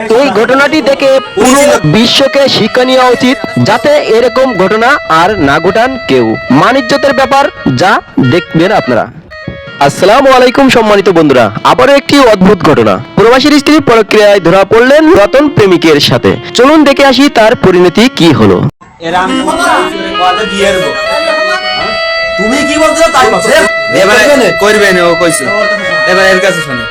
এই ঘটনাটি দেখে পুরো বিশ্বকে শিক্ষা নেওয়া উচিত যাতে এরকম ঘটনা আর না ঘটান কেউ। মানিজ্যতের ব্যাপার যা দেখবেন আপনারা। আসসালামু আলাইকুম সম্মানিত বন্ধুরা আবারও একটি অদ্ভুত ঘটনা। প্রবাসীর স্ত্রী প্রক্রিয়ায় ধরা পড়লেন রতন প্রেমিকের সাথে। চলুন দেখে আসি তার পরিণতি কি হলো। তুমি কি বলছো তাই বলছো? এবারে করবে না ও কইছে। এবার এর কাছে শুনে।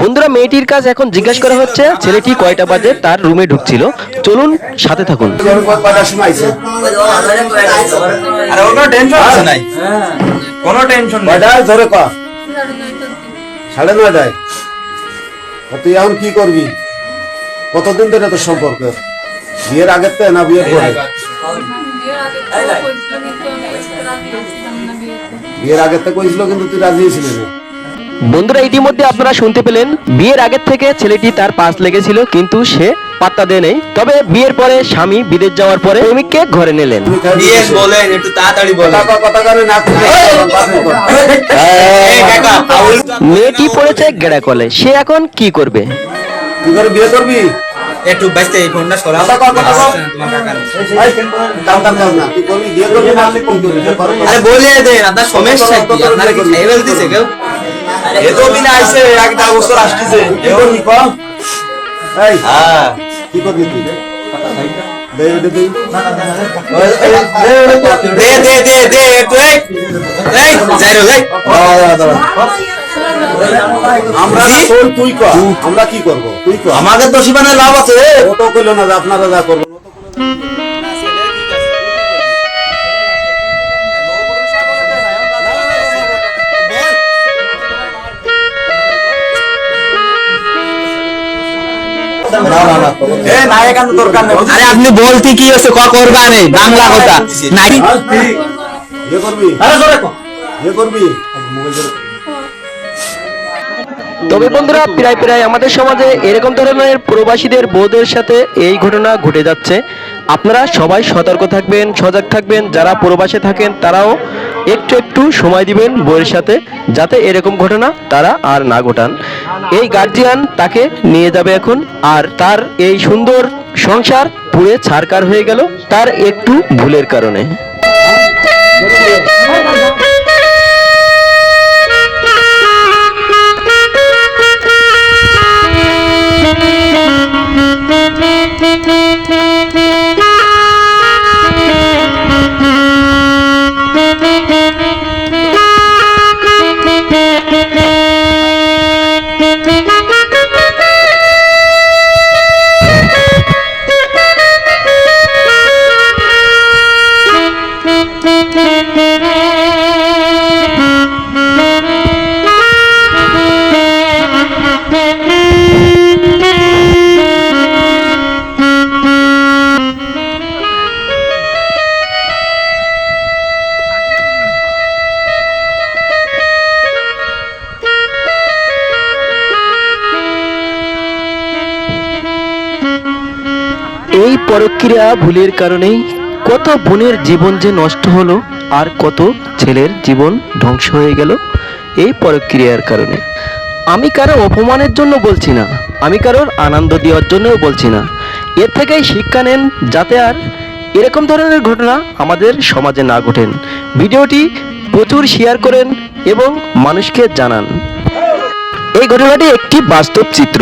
বন্ধুরা মেয়েটির কাছে এখন জিজ্ঞাসা করা হচ্ছে ছেলেটি কয়টা বাজে তার রুমে ঢুকছিল। চলুন সাথে থাকুন। কোনো টেনশন ধরে ক। সাড়ে নয়টায়। তুই এখন কি করবি? কতদিন ধরে তোর সম্পর্ক? বিয়ের আগের থেকে না বিয়ের পরে? বিয়ের আগের থেকে কইছিল কিন্তু তুই রাজি ছিলি না। বন্ধুরা ইতিমধ্যে আপনারা শুনতে পেলেন বিয়ের আগের থেকে ছেলেটি তার পাশ লেগেছিল কিন্তু সে পাত্তা দেয় নেই। তবে বিয়ের পরে স্বামী বিদেশ যাওয়ার পরে প্রেমিককে ঘরে নিলেন। বলেন একটু তাড়াতাড়ি মেয়েটি পড়েছে গেড়া কলে। সে এখন কি করবে? বিয়ে করবি? একটু ব্যস্ত এই ফোনটা না। আরে বলিয়ে দেন আপনার সমস্যা কি? আপনার কি খাই বলতেছে কেউ? এ তো বিনা আইছে এক দা বছর আসতেছে কি করবি ক? এই, হ্যাঁ কি করবি তুই দে ওটা দে। দে দে দে দে একটু এই এই যাই যাই আমরা না তুই কর আমরা কি করব তুই কর আমাদের তো সীমানে লাভ আছে ও তো কইলো না যে আপনারা যা করবেন দরকার নেই। আরে আপনি বলতে কি হচ্ছে? ক করবা নেই? বাংলা কথা। নাই ইয়ে করবি আরে জোরে কো ইয়ে করবি তবে বন্ধুরা, প্রায় প্রায় আমাদের সমাজে এরকম ধরনের প্রবাসীদের বউদের সাথে এই ঘটনা ঘটে যাচ্ছে। আপনারা সবাই সতর্ক থাকবেন, সজাগ থাকবেন। যারা প্রবাসে থাকেন, তারাও একটু একটু সময় দিবেন বউয়ের সাথে, যাতে এরকম ঘটনা তারা আর না ঘটান। এই গার্জিয়ান তাকে নিয়ে যাবে এখন, আর তার এই সুন্দর সংসার পুড়ে ছারকার হয়ে গেল, তার একটু ভুলের কারণে। Thank you. এই পরক্রিয়া ভুলের কারণেই কত বোনের জীবন যে নষ্ট হলো আর কত ছেলের জীবন ধ্বংস হয়ে গেল এই পরক্রিয়ার কারণে। আমি কারও অপমানের জন্য বলছি না, আমি কারোর আনন্দ দেওয়ার জন্যও বলছি না। এর থেকেই শিক্ষা নেন যাতে আর এরকম ধরনের ঘটনা আমাদের সমাজে না ঘটেন। ভিডিওটি প্রচুর শেয়ার করেন এবং মানুষকে জানান। এই ঘটনাটি একটি বাস্তব চিত্র।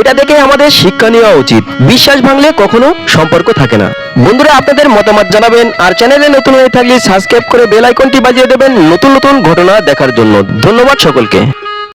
এটা দেখে আমাদের শিক্ষা নেওয়া উচিত। বিশ্বাস ভাঙলে কখনো সম্পর্ক থাকে না। বন্ধুরা, আপনাদের মতামত জানাবেন আর চ্যানেলে নতুন হয়ে থাকলে সাবস্ক্রাইব করে বেল আইকনটি বাজিয়ে দেবেন নতুন নতুন ঘটনা দেখার জন্য। ধন্যবাদ সকলকে।